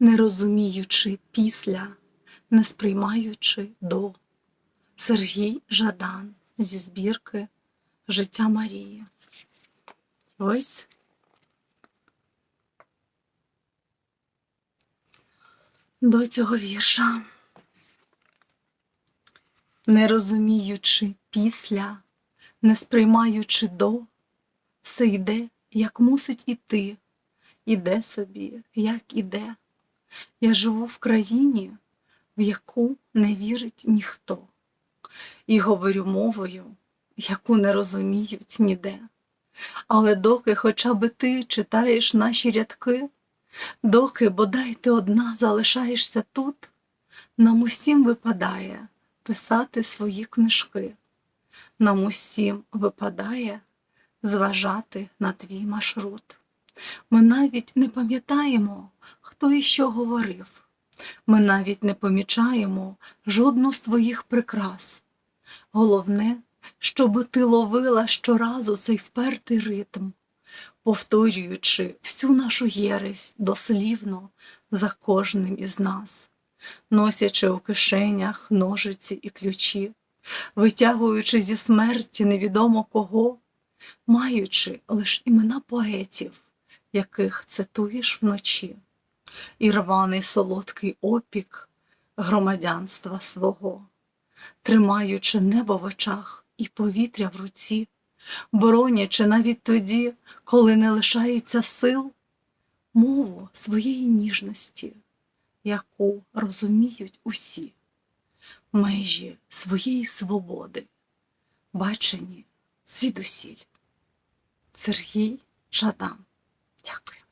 не розуміючи після, не сприймаючи до. Сергій Жадан зі збірки Життя Марії. Ось до цього вірша. Не розуміючи після, не сприймаючи до, все йде, як мусить іти, іде собі, як іде. Я живу в країні, в яку не вірить ніхто, і говорю мовою, яку не розуміють ніде. Але доки хоча би ти читаєш наші рядки, доки бодай ти одна залишаєшся тут, нам усім випадає писати свої книжки, нам усім випадає зважати на твій маршрут. Ми навіть не пам'ятаємо, хто і що говорив. Ми навіть не помічаємо жодну з твоїх прикрас. Головне, щоб ти ловила щоразу цей впертий ритм, повторюючи всю нашу єресь дослівно за кожним із нас, носячи у кишенях ножиці і ключі, витягуючи зі смерті невідомо кого, маючи лиш імена поетів, яких цитуєш вночі, і рваний солодкий опік громадянства свого, тримаючи небо в очах і повітря в руці, боронячи навіть тоді, коли не лишається сил, мову своєї ніжності, яку розуміють усі, межі своєї свободи, бачені звідусіль. Сергій Жадан. Дякую.